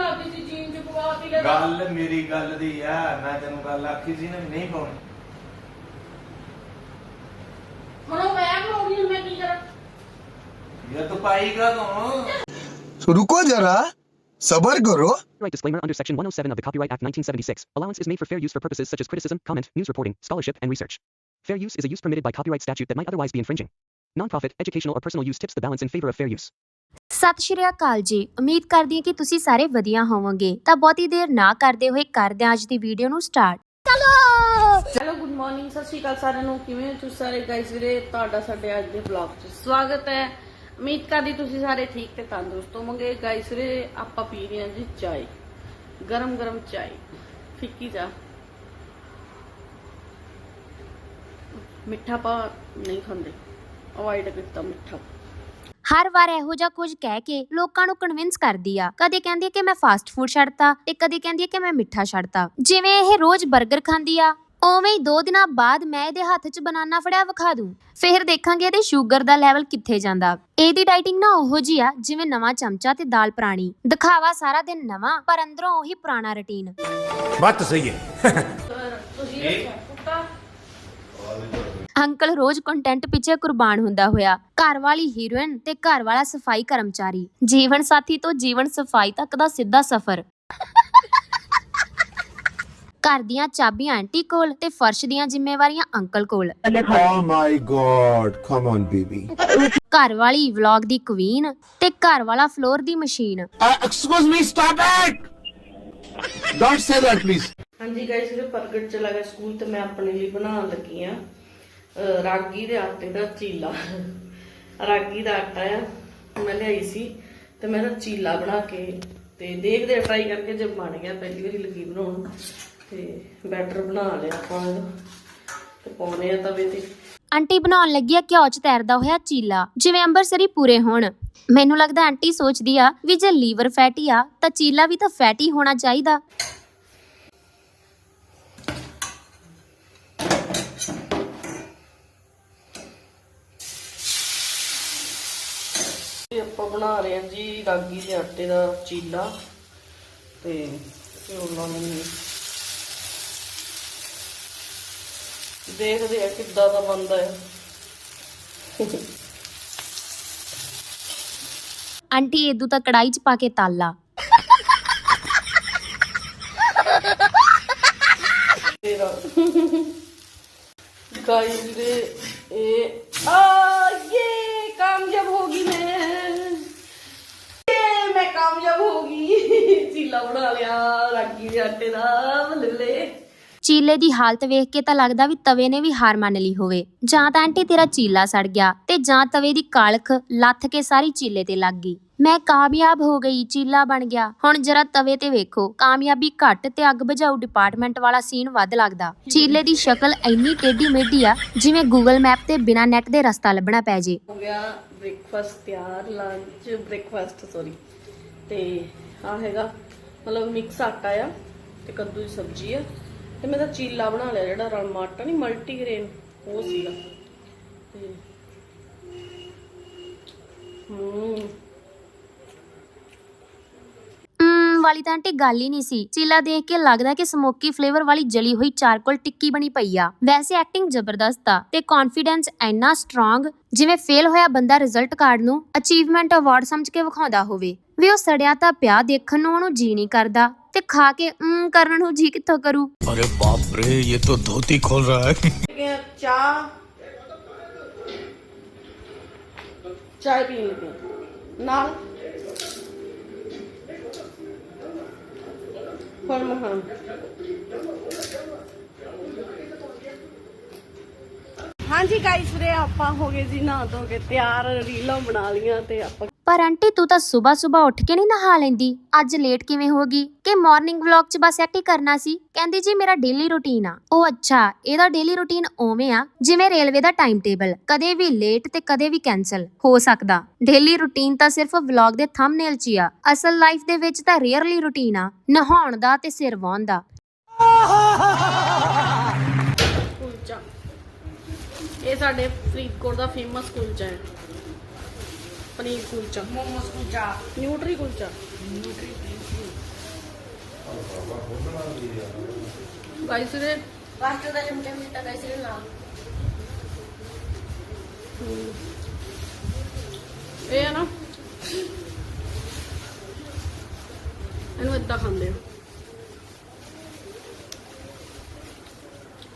ਲੱਗਦੀ ਸੀ ਜੀਨ ਚ ਪਵਾਤੀ ਲੈ ਗੱਲ ਮੇਰੀ ਗੱਲ ਦੀ ਆ ਮੈਂ ਤੈਨੂੰ ਗੱਲ ਆਖੀ ਸੀ ਨਾ ਵੀ ਨਹੀਂ ਪਾਉਣੀ ਮਨੋਂ ਮੈਂ ਪਾਉਣੀ ਮੈਂ ਕੀ ਕਰਾਂ ਯਾ ਤੂੰ ਪਾਈ ਤੂੰ So ruko jara, sabar karo. Disclaimer under Section 107 of the Copyright Act 1976. Allowance is made for fair use for purposes such as criticism, comment, news reporting, scholarship, and research. Fair use is a use permitted by copyright statute that might otherwise be infringing. Nonprofit, educational, or personal use tips the balance in favor of fair use. ਸਤਿ ਸ਼੍ਰੀ ਅਕਾਲ ਜੀ। ਉਮੀਦ ਕਰਦੀ ਹਾਂ ਕਿ ਤੁਸੀਂ ਸਾਰੇ ਵਧੀਆ ਹੋਵੋਗੇ। ਤਾਂ ਬਹੁਤੀ ਦੇਰ ਨਾ ਕਰਦੇ ਹੋਏ ਕਰਦੇ ਹਾਂ ਅੱਜ ਦੀ ਵੀਡੀਓ ਨੂੰ ਸਟਾਰਟ ਹੈਲੋ ਗੁੱਡ ਮਾਰਨਿੰਗ ਸਤਿ ਸ਼੍ਰੀ ਅਕਾਲ ਸਾਰਿਆਂ ਨੂੰ। ਕਿਵੇਂ ਹੋ ਤੁਸੀਂ ਸਾਰੇ? ਗਾਇਸ ਵੀਰੇ ਤੁਹਾਡਾ ਸਾਡੇ ਅੱਜ ਦੇ ਵਲੌਗ 'ਚ ਸਵਾਗਤ ਹੈ। ਉਮੀਦ ਕਰਦੀ ਤੁਸੀਂ ਸਾਰੇ ਠੀਕ ਤੇ ਤੰਦਰੁਸਤ ਹੋਵੋਗੇ। ਗਾਇਸ ਵੀਰੇ ਆਪਾਂ ਪੀ ਰਹੇ ਹਾਂ ਜੀ ਚਾय ਗਰਮ ਗਰਮ ਚਾय ਫਿੱਕੀ ਚਾਹ। ਮਿੱਠਾ ਪਾ ਨਹੀਂ ਖਾਂਦੇ। ਅਵੋਇਡ ਕੀਤਾ ਮਿੱਠਾ। ਹਰ ਵਾਰ ਇਹੋ ਜਿਹਾ ਕੁਝ ਕਹਿ ਕੇ ਲੋਕਾਂ ਨੂੰ ਕਨਵਿੰਸ ਕਰਦੀ ਆ। ਕਦੇ ਕਹਿੰਦੀ ਹੈ ਕਿ ਮੈਂ ਫਾਸਟ ਫੂਡ ਛੱਡਤਾ ਤੇ ਕਦੇ ਕਹਿੰਦੀ ਹੈ ਕਿ ਮੈਂ ਮਿੱਠਾ ਛੱਡਤਾ। ਜਿਵੇਂ ਇਹ ਰੋਜ਼ 버ਗਰ ਖਾਂਦੀ ਆ ਉਵੇਂ ਹੀ 2 ਦਿਨਾਂ ਬਾਅਦ ਮੈਂ ਇਹਦੇ ਹੱਥ 'ਚ ਬਨਾਨਾ ਫੜਿਆ ਵਿਖਾ ਦੂੰ। ਫਿਰ ਦੇਖਾਂਗੇ ਇਹਦੇ ਸ਼ੂਗਰ ਦਾ ਲੈਵਲ ਕਿੱਥੇ ਜਾਂਦਾ। ਇਹਦੀ ਡਾਈਟਿੰਗ ਨਾ ਉਹੋ ਜੀ ਆ ਜਿਵੇਂ ਨਵਾਂ ਚਮਚਾ ਤੇ ਦਾਲ ਪੁਰਾਣੀ। ਦਿਖਾਵਾ ਸਾਰਾ ਦਿਨ ਨਵਾਂ ਪਰ ਅੰਦਰੋਂ ਉਹੀ ਪੁਰਾਣਾ ਰੁਟੀਨ ਬਾਤ ਸਹੀ ਹੈ। ਤੁਸੀਂ ਇਹ ਕੁੱਤਾ? ਅੰਕਲ ਰੋਜ਼ ਕੰਟੈਂਟ ਪਿੱਛੇ ਕੁਰਬਾਨ ਹੁੰਦਾ ਹੋਇਆ ਘਰ ਵਾਲੀ ਹੀਰੋਇਨ ਤੇ ਘਰ ਵਾਲਾ ਸਫ਼ਾਈ ਕਰਮਚਾਰੀ ਜੀਵਨ ਸਾਥੀ ਤੋਂ ਜੀਵਨ ਸਫ਼ਾਈ ਤੱਕ ਦਾ ਸਿੱਧਾ ਸਫ਼ਰ ਘਰ ਦੀਆਂ ਚਾਬੀਆਂ ਆਂਟੀ ਕੋਲ ਤੇ ਫਰਸ਼ ਦੀਆਂ ਜ਼ਿੰਮੇਵਾਰੀਆਂ ਅੰਕਲ ਕੋਲ Oh my god, come on, baby. ਘਰ ਵਾਲੀ ਵਲੌਗ ਦੀ ਕੁਈਨ ਤੇ ਘਰ ਵਾਲਾ floor the machine Uh, excuse me, stop it! Don't say that, please. ਹਾਂਜੀ ਗਾਇਸ ਇਹ ਪ੍ਰਗਟ ਚਲਾ ਗਿਆ ਸਕੂਲ ਤੇ ਮੈਂ ਆਪਣੇ ਲਈ ਬਣਾਉਣ ਲੱਗੀ ਆ ਰਾਗੀ ਦੇ ਆਟੇ ਦਾ ਚੀਲਾ। ਰਾਗੀ ਦਾ ਆਟਾ ਆ, ਮੈਂ ਲਿਆਈ ਸੀ ਤੇ ਮੈਂ ਤਾਂ ਚੀਲਾ ਬਣਾ ਕੇ ਤੇ ਦੇਖਦੇ ਟਰਾਈ ਕਰਕੇ ਜੇ ਬਣ ਗਿਆ, ਪਹਿਲੀ ਵਾਰੀ ਲੱਗੀ ਬਣਾਉਣ। ਤੇ ਬੈਟਰ ਬਣਾ ਲਿਆ ਆਪਾਂ ਤੇ ਪਾਉਣੇ ਆ ਤਵੇ ਤੇ। ਆਂਟੀ ਬਣਾਉਣ ਲੱਗੀ ਆ ਘਿਓ 'ਚ ਤੈਰਦਾ ਹੋਇਆ ਚੀਲਾ। ਜਿਵੇਂ ਅੰਬਰਸਰੀ ਪੂਰੇ ਹੋਣ। ਮੈਨੂੰ ਲੱਗਦਾ ਆਂਟੀ ਸੋਚਦੀ ਆ ਵੀ ਜੇ ਲੀਵਰ ਫੈਟੀ ਆ, ਤਾਂ ਚੀਲਾ ਵੀ ਤਾਂ ਫੈਟੀ ਹੋਣਾ ਚਾਹੀਦਾ। ਆਪਾਂ ਬਣਾ ਰਹੇ ਹਾਂ ਜੀ ਰਾਗੀ ਦੇ ਆਟੇ ਦਾ ਚੀਲਾ ਤੇ ਉਹਨਾਂ ਨੂੰ ਦੇਖਦੇ ਆ ਕਿੱਦਾਂ ਦਾ ਬਣਦਾ ਹੈ। ਆਂਟੀ ਇਦੂ ਤਾਂ ਕੜਾਈ 'ਚ ਪਾ ਕੇ ਤਾਲਾ। ਤੇਰਾ। ਗਾਇਸ ਦੇ ਇਹ ਆ ਇਹ ਕਾਮਯਾਬ ਹੋ ਗਈ ਮੈਂ ਇਹ ਮੈਂ ਕਾਮਯਾਬ ਹੋ ਗਈ ਚੀਲਾ ਬਣਾ ਲਿਆ ਰਾਗੀ ਦੇ ਆਟੇ ਦਾ ਬੱਲੇ ਚੀਲੇ ਦੀ ਹਾਲਤ ਵੇਖ ਕੇ ਤਾਂ ਲੱਗਦਾ ਵੀ ਤਵੇ ਨੇ ਵੀ ਹਾਰ ਮੰਨ ਲਈ ਹੋਵੇ। ਜਾਂ ਤਾਂ ਆਂਟੀ ਤੇਰਾ ਚੀਲਾ ਸੜ ਗਿਆ ਤੇ ਜਾਂ ਤਵੇ ਦੀ ਕਾਲਖ ਲੱਥ ਕੇ ਸਾਰੀ ਚੀਲੇ ਤੇ ਲੱਗ ਗਈ। ਮੈਂ ਕਾਮਯਾਬ ਹੋ ਗਈ ਚੀਲਾ ਬਣ ਗਿਆ। ਹੁਣ ਜਰਾ ਤਵੇ ਤੇ ਵੇਖੋ ਕਾਮਯਾਬੀ ਘੱਟ ਤੇ ਅੱਗ ਬੁਝਾਊ ਡਿਪਾਰਟਮੈਂਟ ਵਾਲਾ ਸੀਨ ਵੱਧ ਲੱਗਦਾ। ਚੀਲੇ ਦੀ ਸ਼ਕਲ ਇੰਨੀ ਟੇਢੀ ਮੇਢੀ ਆ ਜਿਵੇਂ ਗੂਗਲ ਮੈਪ ਤੇ ਬਿਨਾਂ ਨੈਟ ਦੇ ਰਸਤਾ ਲੱਭਣਾ ਪੈ ਜੇ। ਹੋ ਗਿਆ ਬ੍ਰੇਕਫਾਸਟ ਤਿਆਰ ਲੰਚ ਬ੍ਰੇਕਫਾਸਟ ਸੌਰੀ ਤੇ ਆ ਹੈਗਾ, ਮਤਲਬ ਮਿਕਸ ਆਟਾ ਆ ਤੇ ਕੱਦੂ ਦੀ ਸਬਜ਼ੀ ਆ। ਤੇ ਮੈਂ ਤਾਂ ਚੀਲਾ ਬਣਾ ਲਿਆ ਜਿਹੜਾ ਰਲਮਾ ਆਟਾ ਨਹੀਂ ਮਲਟੀਗ੍ਰੇਨ ਉਹ ਸੀਗਾ। ਤੇ ਹੂੰ। ਵਾਲੀ ਤਾਂ ਆਂਟੀ ਗੱਲ ਹੀ ਨਹੀਂ ਸੀ ਚੀਲਾ ਦੇਖ ਕੇ ਲੱਗਦਾ ਕਿ ਸਮੋਕੀ ਫਲੇਵਰ ਵਾਲੀ ਜਲੀ ਹੋਈ ਚਾਰਕੋਲ ਟਿੱਕੀ ਬਣੀ ਪਈ ਆ ਵੈਸੇ ਐਕਟਿੰਗ ਜ਼ਬਰਦਸਤ ਆ ਤੇ ਕੌਨਫੀਡੈਂਸ ਇੰਨਾ ਸਟਰੋਂਗ ਜਿਵੇਂ ਫੇਲ ਹੋਇਆ ਬੰਦਾ ਰਿਜ਼ਲਟ ਕਾਰਡ ਨੂੰ ਅਚੀਵਮੈਂਟ ਅਵਾਰਡ ਸਮਝ ਕੇ ਵਿਖਾਉਂਦਾ ਹੋਵੇ ਵੀ ਉਹ ਸੜਿਆ ਤਾਂ ਪਿਆ ਦੇਖਣ ਨੂੰ ਉਹਨੂੰ ਜੀ ਨਹੀਂ ਕਰਦਾ ਤੇ ਖਾ ਕੇ ਉਮ ਕਰਨ ਨੂੰ ਜੀ ਕਿੱਥੋਂ ਕਰੂ अरे बाप रे ये तो धोती खोल रहा है ਲੱਗੇ ਆ ਚਾਹ ਚਾਹ ਪੀਣ ਲੱਗੇ ਆ। ਨਾਲ ਹੁਣ ਹਾਂਜੀ ਗਾਇਸ ਵੀਰੇ, ਆਪਾਂ ਹੋ ਗਏ ਜੀ ਨਹਾ ਧੋ ਕੇ ਤਿਆਰ, ਰੀਲਾਂ ਬਣਾ ਲੀਆਂ ਤੇ ਆਪਾਂ ਪਰ ਆਂਟੀ, ਤੂੰ ਤਾਂ ਸਵੇਰ ਸਵੇਰ ਉੱਠ ਕੇ ਨਹੀਂ ਨਹਾ ਲੈਂਦੀ। ਅੱਜ ਲੇਟ ਕਿਵੇਂ ਹੋ ਗਈ? ਕਿ ਮਾਰਨਿੰਗ ਵਲੌਗ 'ਚ ਬਸ ਐਕਟ ਹੀ ਕਰਨਾ ਸੀ? ਕਹਿੰਦੀ, ਜੀ, ਮੇਰਾ ਡੇਲੀ ਰੁਟੀਨ ਆ। ਉਹ ਅੱਛਾ, ਇਹਦਾ ਡੇਲੀ ਰੁਟੀਨ ਓਵੇਂ ਆ, ਜਿਵੇਂ ਰੇਲਵੇ ਦਾ ਟਾਈਮ ਟੇਬਲ ਕਦੇ ਵੀ ਲੇਟ ਤੇ ਕਦੇ ਵੀ ਕੈਨਸਲ ਹੋ ਸਕਦਾ। ਡੇਲੀ ਰੁਟੀਨ ਤਾਂ ਸਿਰਫ ਵਲੌਗ ਦੇ ਥੰਬਨੇਲ 'ਚ ਆ। ਅਸਲ ਲਾਈਫ ਦੇ ਵਿੱਚ ਤਾਂ ਰੀਅਰਲੀ ਰੁਟੀਨ ਆ। ਨਹਾਉਣ ਦਾ ਤੇ ਸਿਰ ਵਾਹੁਣ ਦਾ ਕੁਲਚਾ ਇਹ ਸਾਡੇ ਫਰੀਦਕੋਟ ਦਾ ਫੇਮਸ ਕੁਲਚਾ ਹੈ ਪਨੀਰ ਕੁਲਚਾ। ਮੋਮੋਸ ਕੁਲਚਾ। ਨਿਊਟਰੀ ਕੁਲਚਾ। ਗਾਈਸ ਦੇ ਪਾਸਟਰ ਦਾ ਲਿਮਟੇ ਮਿੱਟਾ ਗਾਇਸ ਇਹਦੇ ਨਾਲ ਇਹ ਆ ਨਾ। ਇਹਨੂੰ ਏਦਾਂ ਖਾਂਦੇ ਆ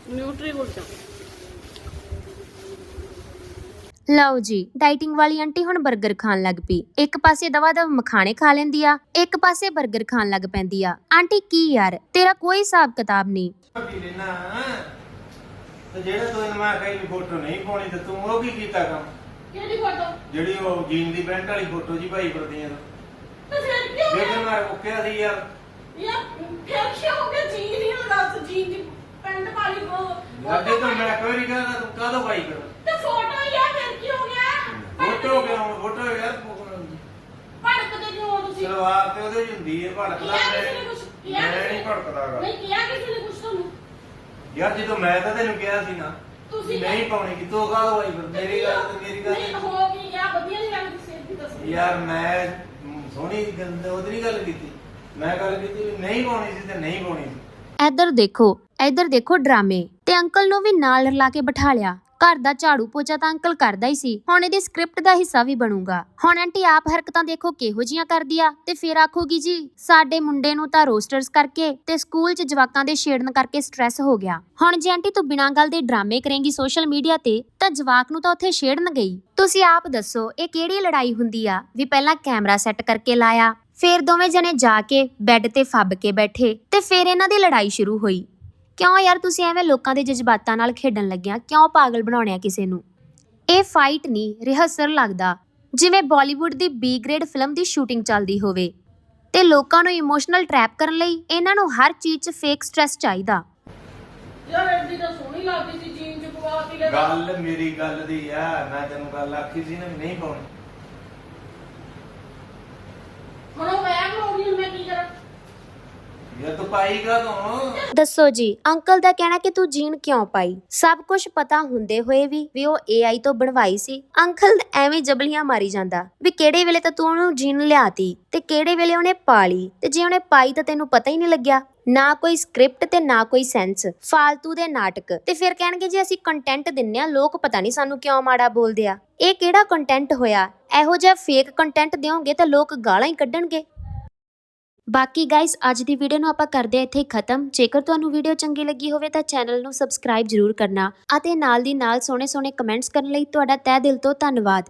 ਨਿਊਟਰੀ ਕੁਲਚਾ ਲਓ ਜੀ ਡਾਈਟਿੰਗ ਵਾਲੀ ਆਂਟੀ ਹੁਣ 버ਗਰ ਖਾਣ ਲੱਗ ਪਈ। ਇੱਕ ਪਾਸੇ ਦਵਾ ਦਵ ਮਖਾਣੇ ਖਾ ਲੈਂਦੀ ਆ ਇੱਕ ਪਾਸੇ 버ਗਰ ਖਾਣ ਲੱਗ ਪੈਂਦੀ ਆ। ਆਂਟੀ ਕੀ ਯਾਰ ਤੇਰਾ ਕੋਈ ਹਿਸਾਬ ਕਿਤਾਬ ਨਹੀਂ। ਪੀ ਲੈਣਾ ਤੇ ਜਿਹੜਾ ਤੂੰ ਇਹਨੂੰ ਮੈਂ ਕਹੀ ਵੀ ਫੋਟੋ ਨਹੀਂ ਪਾਉਣੀ ਤੇ ਤੂੰ ਉਹ ਕੀ ਕੀਤਾ ਕੰਮ? ਕਿਹੜੀ ਫੋਟੋ ਜਿਹੜੀ ਉਹ ਜੀਨ ਦੀ ਪੈਂਟ ਵਾਲੀ ਫੋਟੋ ਜੀ ਭਾਈ ਫਿਰਦੀ ਆ ਤੇ। ਫਿਰ ਕਿਉਂ ਜੇ ਮੈਂ ਰੁਕਿਆ ਸੀ ਯਾਰ। ਯਾ ਫਿਰ ਕੀ ਹੋ ਗਿਆ ਜੀ ਨਹੀਂ ਦੱਸ ਜੀ ਦੀ ਪੈਂਟ ਵਾਲੀ ਉਹ ਅੱਗੇ ਤੋਂ ਮੈਂ ਕਹਦਾ ਤੂੰ ਕਾਹਦੋਂ ਭਾਈ ਕਰ ਤੇ ਫੋਟੋ ਯਾ ਫਿਰ ਕੀ ਹੋ ਗਿਆ? ਫੋਟੋ ਕਿਉਂ ਫੋਟੋ ਯਾਰ ਭੜਕਦੇ ਕਿਉਂ ਹੋ ਤੁਸੀਂ ਸਲਵਾਰ ਤੇ ਉਹਦੇ 'ਚ ਹੁੰਦੀ ਹੈ ਭੜਕਦਾ ਕਿਹਾ ਮੈਂ ਕਿਸੇ ਨੇ ਕੁਛ ਕਿਹਾ ਮੈਂ ਕਿਸੇ ਨਹੀਂ ਨੇ? ਭੜਕਦਾਗਾ ਨਹੀਂ ਕਿਹਾ ਕਿਸੇ ਨੇ ਕੁਛ ਤੁਹਾਨੂੰ? ਯਾਰ ਜਦੋਂ ਮੈਂ ਤਾਂ ਤੈਨੂੰ ਕਿਹਾ ਸੀ ਨਾ ਤੁਸੀਂ ਨਹੀਂ ਪਾਉਣੀ ਕਿ ਤੂੰ ਕਾਹਦੋਂ ਭਾਈ ਫਿਰ? ਮੇਰੀ ਗੱਲ ਤੇ ਮੇਰੀ ਗੱਲ ਨਹੀਂ ਹੋ ਗਈ ਗਿਆ? ਵਧੀਆ ਜੀ ਗੱਲ ਕਿਸੇ ਦੀ ਦੱਸੋ ਯਾਰ ਮੈਂ ਮ, ਸੋਹਣੀ ਉਹਦੀ ਨਹੀਂ ਗੱਲ ਕੀਤੀ। ਮੈਂ ਗੱਲ ਕੀਤੀ ਵੀ ਨਹੀਂ ਪਾਉਣੀ ਸੀ ਤੇ ਨਹੀਂ ਪਾਉਣੀ ਸੀ। ਇੱਧਰ ਦੇਖੋ ਇੱਧਰ ਦੇਖੋ ਡਰਾਮੇ। ਤੇ ਅੰਕਲ ਨੂੰ ਵੀ ਨਾਲ ਰਲਾ ਕੇ ਬਿਠਾ ਲਿਆ। ਘਰ ਦਾ ਝਾੜੂ ਪੋਚਾ ਤਾਂ ਅੰਕਲ ਕਰਦਾ ਹੀ ਸੀ। ਹੁਣ ਇਹਦੀ ਸਕ੍ਰਿਪਟ ਦਾ ਹਿੱਸਾ ਵੀ ਬਣੂਗਾ। ਹੁਣ ਆਂਟੀ ਆਪ ਹਰਕਤਾਂ ਦੇਖੋ ਕਿਹੋ ਜੀਆਂ ਕਰਦੀ ਆ ਤੇ ਫੇਰ ਆਖੋਗੀ ਜੀ, ਸਾਡੇ ਮੁੰਡੇ ਨੂੰ ਤਾਂ ਰੋਸਟਰਸ ਕਰਕੇ ਤੇ ਸਕੂਲ 'ਚ ਜਵਾਕਾਂ ਦੇ ਛੇੜਨ ਕਰਕੇ ਸਟ੍ਰੈਸ ਹੋ ਗਿਆ। ਹੁਣ ਜੇ ਆਂਟੀ ਤੂੰ ਬਿਨਾਂ ਗੱਲ ਦੇ ਡਰਾਮੇ ਕਰੇਂਗੀ ਸੋਸ਼ਲ ਮੀਡੀਆ ਤੇ, ਤਾਂ ਜਵਾਕ ਨੂੰ ਤਾਂ ਉੱਥੇ ਛੇੜਨ ਗਈ। ਤੁਸੀਂ ਆਪ ਦੱਸੋ, ਇਹ ਕਿਹੜੀ ਲੜਾਈ ਹੁੰਦੀ ਆ? ਵੀ ਪਹਿਲਾਂ ਕੈਮਰਾ ਸੈੱਟ ਕਰਕੇ ਲਾਇਆ ਫੇਰ ਦੋਵੇਂ ਜਣੇ ਜਾ ਕੇ ਬੈੱਡ ਤੇ ਫੱਬ ਕੇ ਬੈਠੇ ਤੇ ਫੇਰ ਇਹਨਾਂ ਦੀ ਲੜਾਈ ਸ਼ੁਰੂ ਹੋਈ। ਕਿਉਂ ਯਾਰ ਤੁਸੀਂ ਐਵੇਂ ਲੋਕਾਂ ਦੇ ਜਜ਼ਬਾਤਾਂ ਨਾਲ ਖੇਡਣ ਲੱਗਿਆ? ਕਿਉਂ ਪਾਗਲ ਬਣਾਉਣਿਆ ਕਿਸੇ ਨੂੰ? ਇਹ ਫਾਈਟ ਨਹੀਂ ਰਿਹਰਸਲ ਲੱਗਦਾ। ਜਿਵੇਂ ਬਾਲੀਵੁੱਡ ਦੀ ਬੀ ਗ੍ਰੇਡ ਫਿਲਮ ਦੀ ਸ਼ੂਟਿੰਗ ਚੱਲਦੀ ਹੋਵੇ। ਤੇ ਲੋਕਾਂ ਨੂੰ ਇਮੋਸ਼ਨਲ ਟਰੈਪ ਕਰਨ ਲਈ ਇਹਨਾਂ ਨੂੰ ਹਰ ਚੀਜ਼ 'ਚ ਫੇਕ ਸਟ੍ਰੈਸ ਚਾਹੀਦਾ। ਯਾਰ ਐਡੀ ਤਾਂ ਸੋਹਣੀ ਲੱਗਦੀ ਸੀ ਜੀਨ ਚ ਪਵਾਤੀ ਲੈ ਗੱਲ ਮੇਰੀ ਗੱਲ ਦੀ ਆ ਮੈਂ ਤੈਨੂੰ ਗੱਲ ਆਖੀ ਸੀ ਨਾ ਨਹੀਂ ਪਾਉਣੀ ਹੁਣ ਉਹ ਵੈਗ ਹੋ ਗਈ ਹੁਣ ਮੈਂ ਕੀ ਕਰਾਂ ਯਾਰ ਤੂੰ ਪਾਈ ਕਾਹਦੋਂ ਦੱਸੋ ਜੀ, ਅੰਕਲ ਦਾ ਕਹਿਣਾ ਕਿ ਤੂੰ ਜੀਨ ਕਿਉਂ ਪਾਈ? ਸਭ ਕੁਝ ਪਤਾ ਹੁੰਦੇ ਹੋਏ ਵੀ ਵੀ ਉਹ AI ਤੋਂ ਬਣਵਾਈ ਸੀ। ਅੰਕਲ ਐਵੇਂ ਜਬਲੀਆਂ ਮਾਰੀ ਜਾਂਦਾ ਵੀ ਕਿਹੜੇ ਵੇਲੇ ਤਾਂ ਤੂੰ ਉਹਨੂੰ ਜੀਨ ਲਿਆਤੀ ਤੇ ਕਿਹੜੇ ਵੇਲੇ ਉਹਨੇ ਪਾ ਤੇ ਜੇ ਉਹਨੇ ਪਾਈ ਤਾਂ ਤੈਨੂੰ ਪਤਾ ਹੀ ਨਹੀਂ ਲੱਗਿਆ। ਨਾ ਕੋਈ ਸਕ੍ਰਿਪਟ ਤੇ ਨਾ ਕੋਈ ਸੈਂਸ, ਫਾਲਤੂ ਦੇ ਨਾਟਕ। ਤੇ ਫਿਰ ਕਹਿਣਗੇ ਜੇ ਅਸੀਂ ਕੰਟੈਂਟ ਦਿੰਨੇ ਆ, ਲੋਕ ਪਤਾ ਨਹੀਂ ਸਾਨੂੰ ਕਿਉਂ ਮਾੜਾ ਬੋਲਦੇ ਆ। ਇਹ ਕਿਹੜਾ ਕੰਟੈਂਟ ਹੋਇਆ? ਇਹੋ ਜਿਹਾ ਫੇਕ ਕੰਟੈਂਟ ਦਿਓਗੇ ਤਾਂ ਲੋਕ ਗਾਲਾਂ ਹੀ ਕੱਢਣਗੇ। ਬਾਕੀ ਗਾਇਸ ਅੱਜ ਦੀ ਵੀਡੀਓ ਨੂੰ ਆਪਾਂ ਕਰਦੇ ਹਾਂ ਇੱਥੇ ਖਤਮ। ਜੇਕਰ ਤੁਹਾਨੂੰ ਵੀਡੀਓ ਚੰਗੀ ਲੱਗੀ ਹੋਵੇ ਤਾਂ ਚੈਨਲ ਨੂੰ ਸਬਸਕ੍ਰਾਈਬ ਜ਼ਰੂਰ ਕਰਨਾ ਅਤੇ ਨਾਲ ਦੀ ਨਾਲ ਸੋਹਣੇ ਸੋਹਣੇ ਕਮੈਂਟਸ ਕਰਨ ਲਈ ਤੁਹਾਡਾ ਤਹਿ ਦਿਲ ਤੋਂ ਧੰਨਵਾਦ।